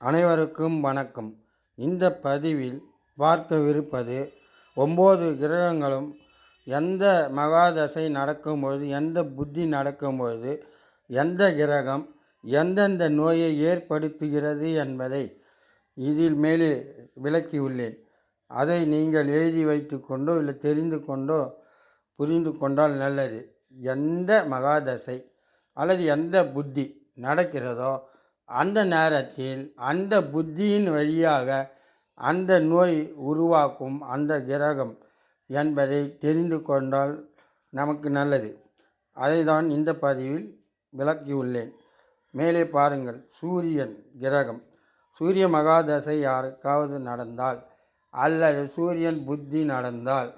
அனைவருக்கும் வணக்கம். இந்த பதிவில் பார்க்கவிருப்பது ஒம்பது கிரகங்களும் எந்த மகாதசை நடக்கும்பொழுது எந்த புத்தி நடக்கும்பொழுது எந்த கிரகம் எந்தெந்த நோயை ஏற்படுத்துகிறது என்பதை இதில் மேலே விளக்கியுள்ளேன். அதை நீங்கள் எழுதி வைத்து கொண்டோ இல்லை தெரிந்து கொண்டோ புரிந்து கொண்டால் நல்லது. எந்த மகாதசை அல்லது எந்த புத்தி நடக்கிறதோ அந்த நேரத்தில் அந்த புத்தியின் வழியாக அந்த நோய் உருவாக்கும் அந்த கிரகம் என்பதை தெரிந்து கொண்டால் நமக்கு நல்லது. அதை தான் இந்த பதிவில் விளக்கியுள்ளேன். மேலே பாருங்கள். சூரியன் கிரகம். சூரிய மகாதசை யாருக்காவது நடந்தால் அல்லது சூரியன் புத்தி நடந்தால்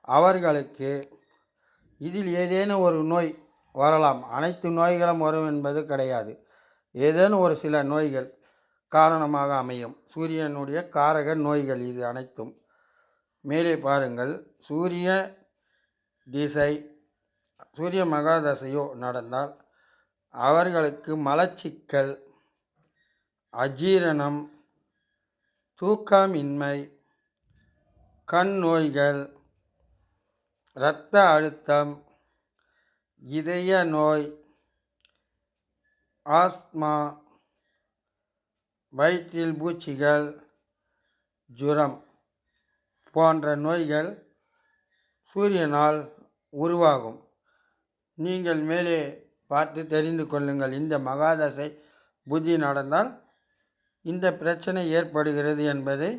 அவர்களுக்கு இதில் ஏதேனும் ஒரு நோய் வரலாம். அனைத்து நோய்களும் வரும் என்பது கிடையாது. ஏதேனும் ஒரு சில நோய்கள் காரணமாக அமையும். சூரியனுடைய காரக நோய்கள் இது அனைத்தும். மேலே பாருங்கள். சூரிய திசை சூரிய மகாதசையோ நடந்தால் அவர்களுக்கு மலச்சிக்கல் அஜீரணம் தூக்கமின்மை கண் நோய்கள் இரத்த அழுத்தம் இதய நோய் ஆஸ்மா வயிற்றில் பூச்சிகள் ஜுரம் போன்ற நோய்கள் சூரியனால் உருவாகும். நீங்கள் மேலே பார்த்து தெரிந்து கொள்ளுங்கள். இந்த மகாதசை புத்தி நடந்தால் இந்த பிரச்சனை ஏற்படுகிறது என்பதை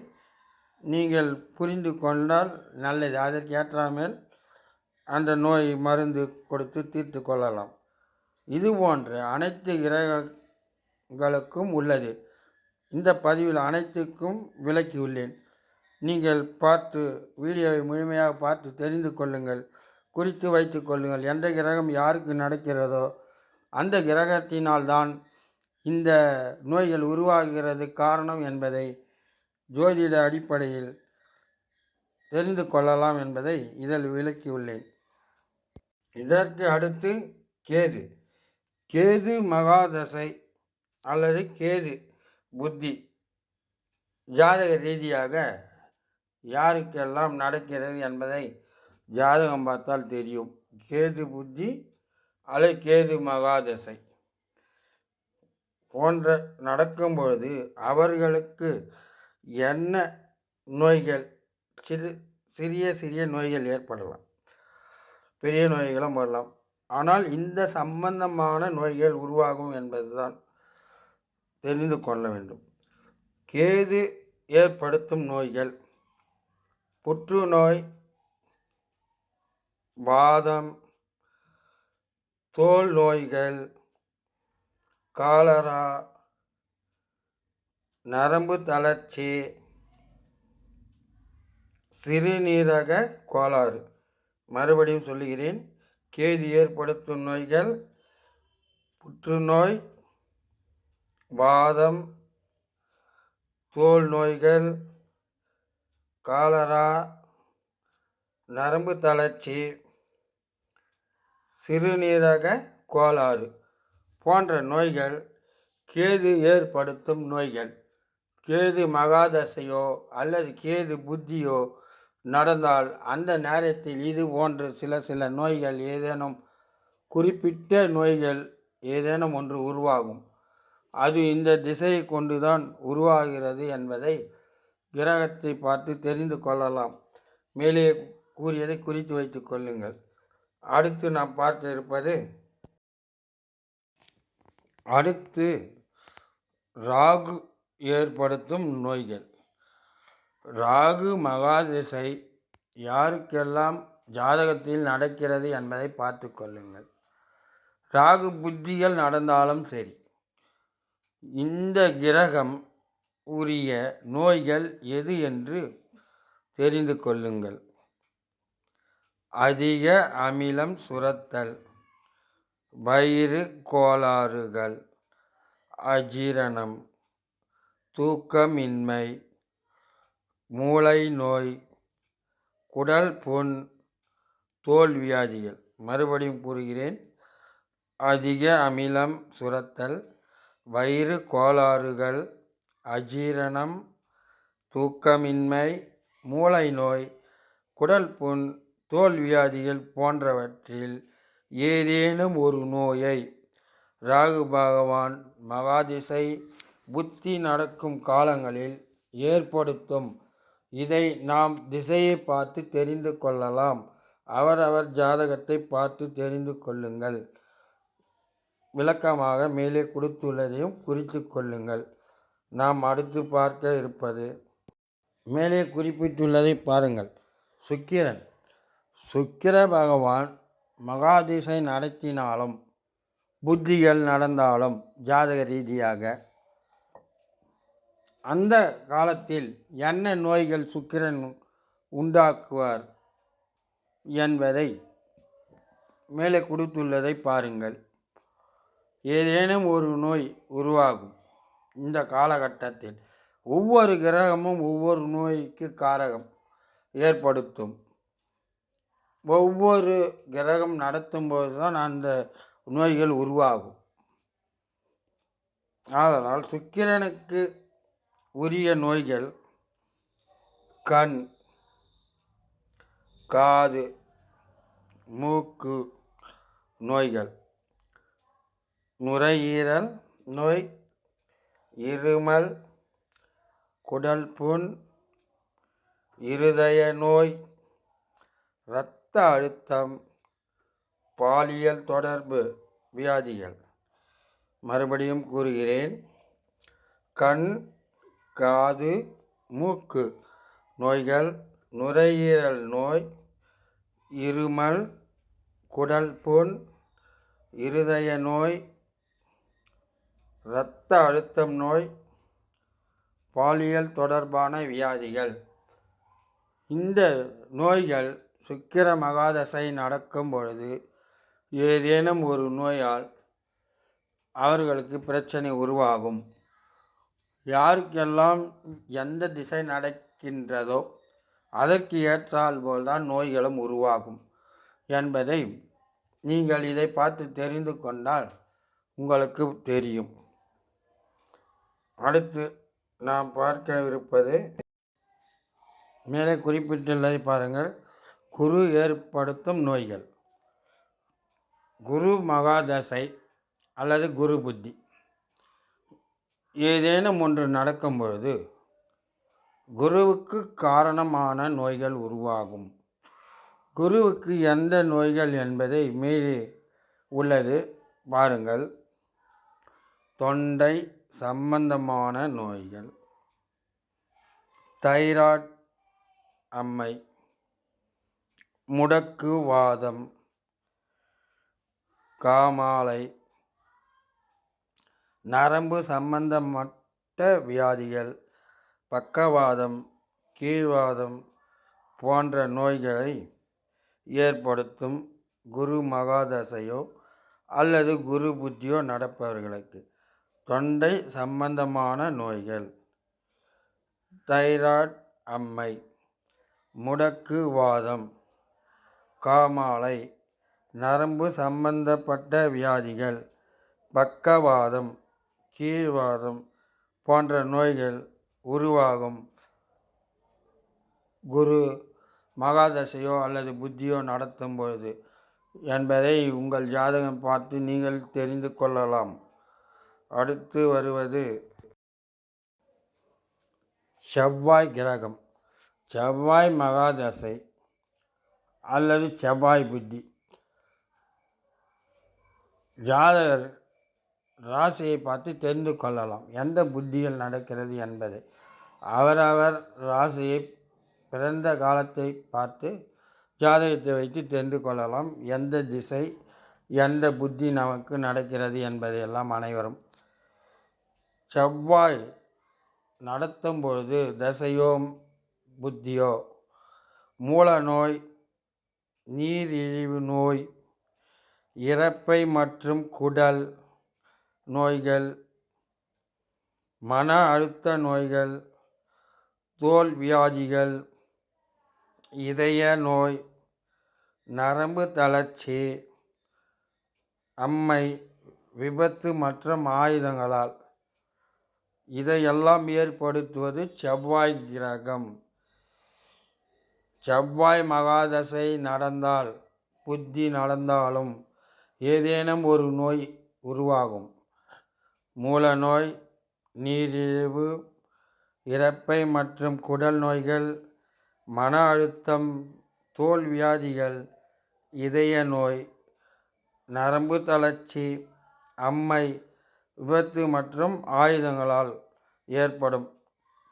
நீங்கள் புரிந்து கொண்டால் நல்லது. அதற்கு ஏற்றாமல் அந்த நோய் மருந்து கொடுத்து தீர்த்து கொள்ளலாம். இது போன்ற அனைத்து கிரகங்களுக்கும் உள்ளது. இந்த பதிவில் அனைத்துக்கும் விளக்கியுள்ளேன். நீங்கள் பார்த்து வீடியோவை முழுமையாக பார்த்து தெரிந்து கொள்ளுங்கள் குறித்து வைத்து கொள்ளுங்கள். எந்த கிரகம் யாருக்கு நடக்கிறதோ அந்த கிரகத்தினால்தான் இந்த நோய்கள் உருவாகிறது காரணம் என்பதை ஜோதிட அடிப்படையில் தெரிந்து கொள்ளலாம் என்பதை இதில் விளக்கியுள்ளேன். இதற்கு அடுத்து கேது. கேது மகாதசை அல்லது கேது புத்தி. ஜாதக ரீதியாக யாருக்கெல்லாம் நடக்கிறது என்பதை ஜாதகம் பார்த்தால் தெரியும். கேது புத்தி அல்லது கேது மகாதசை போன்ற நடக்கும்பொழுது அவர்களுக்கு என்ன நோய்கள்? சிறு சிறிய சிறிய நோய்கள் ஏற்படலாம். பெரிய நோய்களும் வரலாம். ஆனால் இந்த சம்பந்தமான நோய்கள் உருவாகும் என்பதுதான் தெரிந்து கொள்ள வேண்டும். கேது ஏற்படுத்தும் நோய்கள் புற்றுநோய் வாதம் தோல் நோய்கள் காலரா நரம்பு தளர்ச்சி சிறுநீரக கோளாறு. மறுபடியும் சொல்லுகிறேன் கேது ஏற்படுத்தும் நோய்கள் புற்றுநோய் வாதம் தோல் நோய்கள் காலரா நரம்பு தளர்ச்சி சிறுநீரக கோளாறு போன்ற நோய்கள் கேது ஏற்படுத்தும் நோய்கள். கேது மகாதசையோ அல்லது கேது புத்தியோ நடந்தால் அந்த நேரத்தில் இது போன்ற சில சில நோய்கள் ஏதேனும் குறிப்பிட்ட நோய்கள் ஏதேனும் ஒன்று உருவாகும். அது இந்த திசையை கொண்டுதான் உருவாகிறது என்பதை கிரகத்தை பார்த்து தெரிந்து கொள்ளலாம். மேலே கூறியதை குறித்து வைத்துக் கொள்ளுங்கள். அடுத்து நாம் பார்க்க இருப்பது அடுத்து ராகு ஏற்படுத்தும் நோய்கள். ராகு மகாதிசை யாருக்கெல்லாம் ஜாதகத்தில் நடக்கிறது என்பதை பார்த்து கொள்ளுங்கள். ராகு புத்திகள் நடந்தாலும் சரி இந்த கிரகம் உரிய நோய்கள் எது என்று தெரிந்து கொள்ளுங்கள். அதிக அமிலம் சுரத்தல் வயிறு கோளாறுகள் அஜீரணம் தூக்கமின்மை மூளை நோய் குடல் புண் தோல் வியாதிகள். மறுபடியும் கூறுகிறேன். அதிக அமிலம் சுரத்தல் வயிறு கோளாறுகள் அஜீரணம் தூக்கமின்மை மூளை நோய் குடல் புண் தோல் வியாதிகள் போன்றவற்றில் ஏதேனும் ஒரு நோயை ராகு பகவான் மகாதிசை புத்தி நடக்கும் காலங்களில் ஏற்படுத்தும் இதை நாம் திசையை பார்த்து தெரிந்து கொள்ளலாம். அவரவர் ஜாதகத்தை பார்த்து தெரிந்து கொள்ளுங்கள். விளக்கமாக மேலே கொடுத்துள்ளதையும் குறித்து கொள்ளுங்கள். நாம் அடுத்து பார்க்க இருப்பது மேலே குறிப்பிட்டுள்ளதை பாருங்கள். சுக்கிரன். சுக்கிர பகவான் மகாதிசை நடத்தினாலும் புத்திகள் நடந்தாலும் ஜாதக ரீதியாக அந்த காலத்தில் என்ன நோய்கள் சுக்கிரன் உண்டாக்குவார் என்பதை மேலே கொடுத்துள்ளதை பாருங்கள். ஏதேனும் ஒரு நோய் உருவாகும் இந்த காலகட்டத்தில் ஒவ்வொரு கிரகமும் ஒவ்வொரு நோய்க்கு காரகம் ஏற்படுத்தும். ஒவ்வொரு கிரகம் நடத்தும் போது தான் அந்த நோய்கள் உருவாகும். ஆதலால் சுக்கிரனுக்கு உரிய நோய்கள் கண் காது மூக்கு நோய்கள். நுரையீரல் நோய் இருமல் குடல் புண் இருதய நோய் இரத்த அழுத்தம் பாலியல் தொடர்பு வியாதிகள். மறுபடியும் கூறுகிறேன். கண் காது மூக்கு. நோய்கள் நுரையீரல் நோய் இருமல் குடல் புண் இருதய நோய் இரத்த அழுத்தம் நோய் பாலியல் தொடர்பான வியாதிகள். இந்த நோய்கள் சுக்கிர மகாதசை நடக்கும் பொழுது ஏதேனும் ஒரு நோயால் அவர்களுக்கு பிரச்சனை உருவாகும். யாருக்கெல்லாம் எந்த திசை நடக்கின்றதோ அதற்கு ஏற்றால் போல்தான் நோய்களும் உருவாகும் என்பதை நீங்கள் இதை பார்த்து தெரிந்து கொண்டால் உங்களுக்கு தெரியும். அடுத்து நாம் பார்க்கவிருப்பது மேலே குறிப்பிட்டுள்ளதை பாருங்கள். குரு ஏற்படுத்தும் நோய்கள். குரு மகாதசை அல்லது குரு புத்தி. ஏதேனும் ஒன்று நடக்கும் பொழுது குருவுக்கு காரணமான நோய்கள் உருவாகும். குருவுக்கு எந்த நோய்கள் என்பதை மீறி உள்ளது பாருங்கள். தொண்டை சம்பந்தமான நோய்கள். தைராய்ட் அம்மை. முடக்கு வாதம் காமாலை. நரம்பு சம்பந்தப்பட்ட வியாதிகள் பக்கவாதம் கீழ்வாதம் போன்ற நோய்களை ஏற்படுத்தும் குரு மகாதசையோ அல்லது குரு புத்தியோ நடப்பவர்களுக்கு. தொண்டை சம்பந்தமான நோய்கள். தைராய்ட் அம்மை. முடக்குவாதம் காமாலை. நரம்பு சம்பந்தப்பட்ட வியாதிகள். பக்கவாதம். கீழ்வாதம் போன்ற நோய்கள் உருவாகும். குரு மகாதசையோ அல்லது புத்தியோ நடத்தும் பொழுது என்பதை உங்கள் ஜாதகம் பார்த்து நீங்கள் தெரிந்து கொள்ளலாம். அடுத்து வருவது செவ்வாய் கிரகம். செவ்வாய் மகாதசை அல்லது செவ்வாய் புத்தி. ஜாதகர் ராசியை பார்த்து தெரிந்து கொள்ளலாம். எந்த புத்திகள் நடக்கிறது என்பதை. அவரவர் ராசியை பிறந்த காலத்தை பார்த்து ஜாதகத்தை வைத்து தெரிந்து கொள்ளலாம். எந்த திசை எந்த புத்தி நமக்கு நடக்கிறது என்பதையெல்லாம் அனைவரும். செவ்வாய் நடத்தும் பொழுது தசையோ புத்தியோ மூல நோய் நீரிழிவு நோய் இறப்பை மற்றும் குடல் நோய்கள் மன அழுத்த நோய்கள் தோல் வியாதிகள் இதய நோய் நரம்பு தளர்ச்சி அம்மை விபத்து மற்றும் ஆயுதங்களால் இதையெல்லாம் ஏற்படுத்துவது செவ்வாய் கிரகம். செவ்வாய் மகாதசை நடந்தால் புத்தி நடந்தாலும் ஏதேனும் ஒரு நோய் உருவாகும். மூல நோய் நீரிழிவு இறப்பை மற்றும் குடல் நோய்கள் மன அழுத்தம் தோல் வியாதிகள் இதய நோய் நரம்பு தளர்ச்சி அம்மை விபத்து மற்றும் ஆயுதங்களால் ஏற்படும்.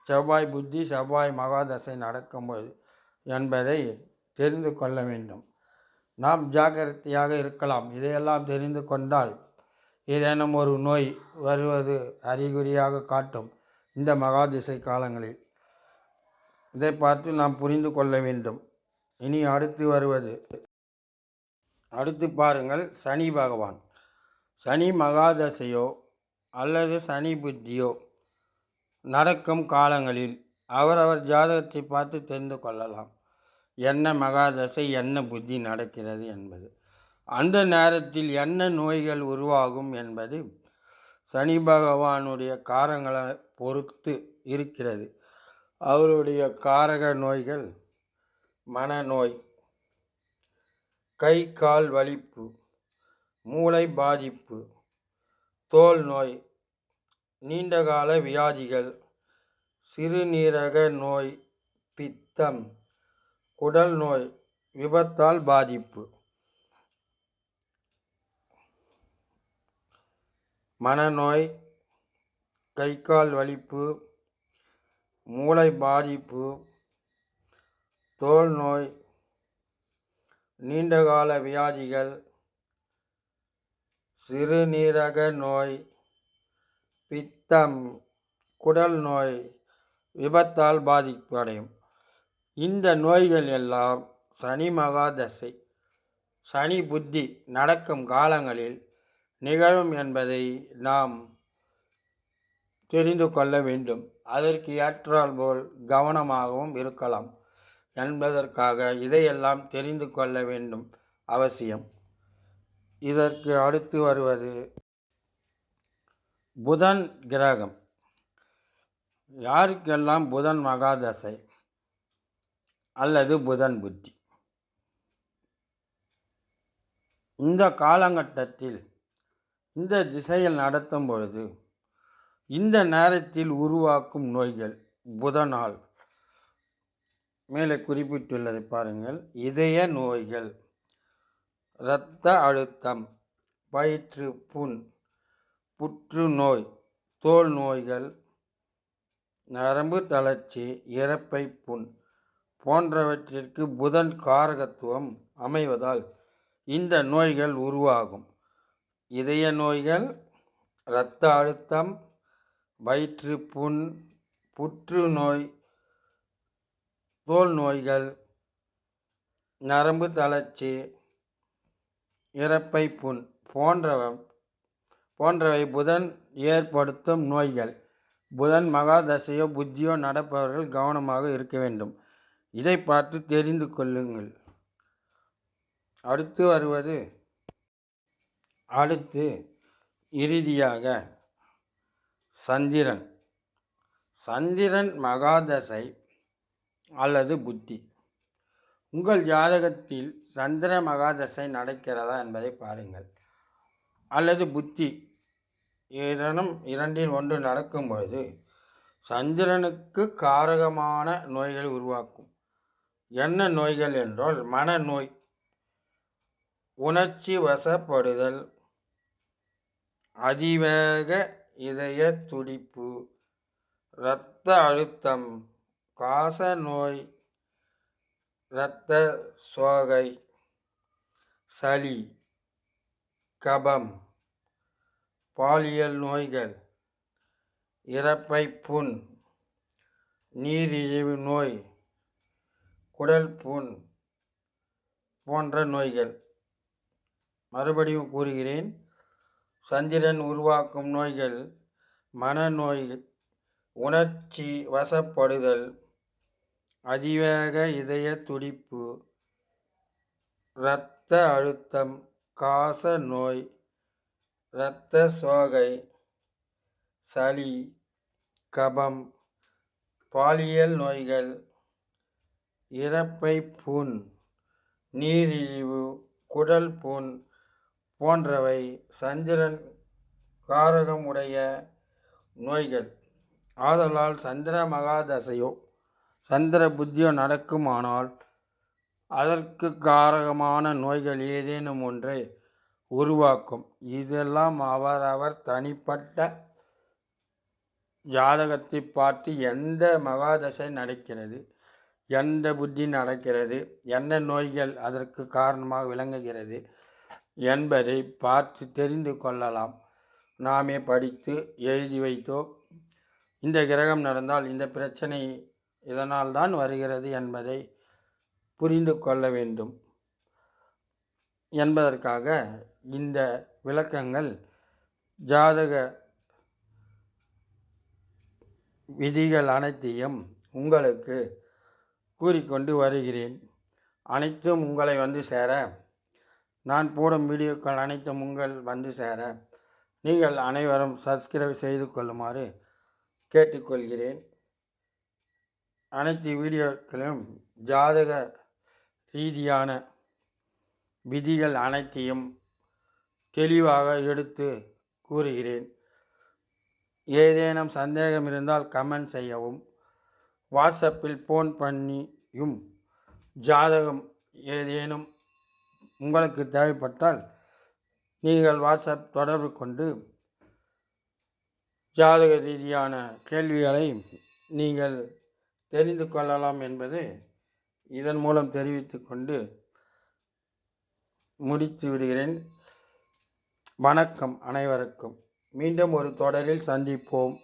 செவ்வாய் புத்தி செவ்வாய் மகாதசை நடக்கும்போது என்பதை தெரிந்து கொள்ள வேண்டும். நாம் ஜாக்கிரதையாக இருக்கலாம். இதையெல்லாம் தெரிந்து கொண்டால் ஏதேனும் ஒரு நோய் வருவது அறிகுறியாக காட்டும் இந்த மகாதிசை காலங்களில். இதை பார்த்து நாம் புரிந்து கொள்ள வேண்டும். இனி அடுத்து வருவது. அடுத்து பாருங்கள் சனி பகவான். சனி மகாதசையோ அல்லது சனி புத்தியோ நடக்கும் காலங்களில் அவரவர் ஜாதகத்தை பார்த்து தெரிந்து கொள்ளலாம். என்ன மகாதசை என்ன புத்தி நடக்கிறது என்பது. அந்த நேரத்தில் என்ன நோய்கள் உருவாகும் என்பது சனி பகவானுடைய காரங்களை பொறுத்து இருக்கிறது. அவருடைய காரக நோய்கள் மனநோய் கை கால் வலிப்பு மூளை பாதிப்பு தோல் நோய் நீண்டகால வியாதிகள் சிறுநீரக நோய் பித்தம் குடல் நோய் விபத்தால் பாதிப்பு. மனநோய் கை கால் வலிப்பு மூளை பாதிப்பு தோல் நோய் நீண்டகால வியாதிகள் சிறுநீரக நோய் பித்தம் குடல் நோய் விபத்தால் பாதிப்பு அடையும். இந்த நோய்கள் எல்லாம் சனி மகாதசை சனி புத்தி நடக்கும் காலங்களில் நிகழும் என்பதை நாம் தெரிந்து கொள்ள வேண்டும். அதற்கு ஏற்றால் போல் கவனமாகவும் இருக்கலாம். என்பதற்காக இதையெல்லாம் தெரிந்து கொள்ள வேண்டும் அவசியம். இதற்கு அடுத்து வருவது புதன் கிரகம். யாருக்கெல்லாம் புதன் மகாதசை அல்லது புதன் புத்தி? இந்த காலகட்டத்தில் இந்த திசையில் நடத்தும் பொழுது இந்த நேரத்தில் உருவாக்கும் நோய்கள் புதனால். மேலே குறிப்பிட்டுள்ளதை பாருங்கள். இதய நோய்கள் இரத்த அழுத்தம் வயிற்று புண் புற்றுநோய் தோல் நோய்கள் நரம்பு தளர்ச்சி இறப்பை புண் போன்றவற்றிற்கு புதன் காரகத்துவம் அமைவதால் இந்த நோய்கள் உருவாகும். இதய நோய்கள் இரத்த அழுத்தம் வயிற்று புண் புற்றுநோய் தோல் நோய்கள் நரம்பு தளர்ச்சி இறப்பை புண் போன்றவ போன்றவை புதன் ஏற்படுத்தும் நோய்கள். புதன் மகாதசையோ புத்தியோ நடப்பவர்கள் கவனமாக இருக்க வேண்டும். இதை பார்த்து தெரிந்து கொள்ளுங்கள். அடுத்து வருவது அடுத்து இறுதியாக சந்திரன். சந்திரன் மகாதசை அல்லது புத்தி. உங்கள் ஜாதகத்தில் சந்திர மகாதசை நடக்கிறதா என்பதை பாருங்கள். அல்லது புத்தி. ஏதேனும் இரண்டில் ஒன்று நடக்கும்பொழுது சந்திரனுக்கு காரகமான நோய்கள் உருவாக்கும். என்ன நோய்கள் என்றால் மனநோய். உணர்ச்சி வசப்படுதல். அதிவேக இதய துடிப்பு. இரத்த அழுத்தம். காச நோய். இரத்த சோகை. சளி. கபம். பாலியல் நோய்கள். இறப்பை புண். நீரிழிவு நோய். குடல் புண் போன்ற நோய்கள். மறுபடியும் கூறுகிறேன். சந்திரன் உருவாக்கும் நோய்கள் மனநோய் உணர்ச்சி வசப்படுதல் அதிவேக இதய துடிப்பு இரத்த அழுத்தம் காச நோய் இரத்த சோகை சளி கபம் பாலியல் நோய்கள் இறப்பை புண் நீரிழிவு குடல் புண் போன்றவை சந்திரன் காரகம் உடைய நோய்கள். ஆதலால் சந்திர மகாதசையோ சந்திர புத்தியோ நடக்குமானால் அதற்கு காரகமான நோய்கள் ஏதேனும் ஒன்றை உருவாக்கும். இதெல்லாம் அவரவர் தனிப்பட்ட ஜாதகத்தை பார்த்து எந்த மகாதசை நடக்கிறது எந்த புத்தி நடக்கிறது என்ன நோய்கள் அதற்கு காரணமாக விளங்குகிறது என்பதை பார்த்து தெரிந்து கொள்ளலாம். நாமே படித்து எழுதி வைத்தோ இந்த கிரகம் நடந்தால் இந்த பிரச்சனை இதனால் தான் வருகிறது என்பதை புரிந்து கொள்ள வேண்டும். என்பதற்காக இந்த விளக்கங்கள் ஜாதக விதிகள் அனைத்தையும் உங்களுக்கு கூறிக்கொண்டு வருகிறேன். அனைத்தும் உங்களை வந்து சேர நான் போடும் வீடியோக்கள் அனைத்தும் உங்கள் வந்து சேர. நீங்கள் அனைவரும் சப்ஸ்கிரைப் செய்து கொள்ளுமாறு கேட்டுக்கொள்கிறேன். அனைத்து வீடியோக்களும் ஜாதக ரீதியான விதிகள் அனைத்தையும் தெளிவாக எடுத்து கூறுகிறேன். ஏதேனும் சந்தேகம் இருந்தால் கமெண்ட் செய்யவும் வாட்ஸ்அப்பில் ஃபோன் பண்ணியும் ஜாதகம் ஏதேனும் உங்களுக்கு தேவைப்பட்டால் நீங்கள் வாட்ஸ்அப் தொடர்பு கொண்டு ஜாதக ரீதியான கேள்விகளை நீங்கள் தெரிந்து கொள்ளலாம் என்பது இதன் மூலம் தெரிவித்து கொண்டு முடித்து விடுகிறேன். வணக்கம் அனைவருக்கும். மீண்டும் ஒரு தொடரில் சந்திப்போம்.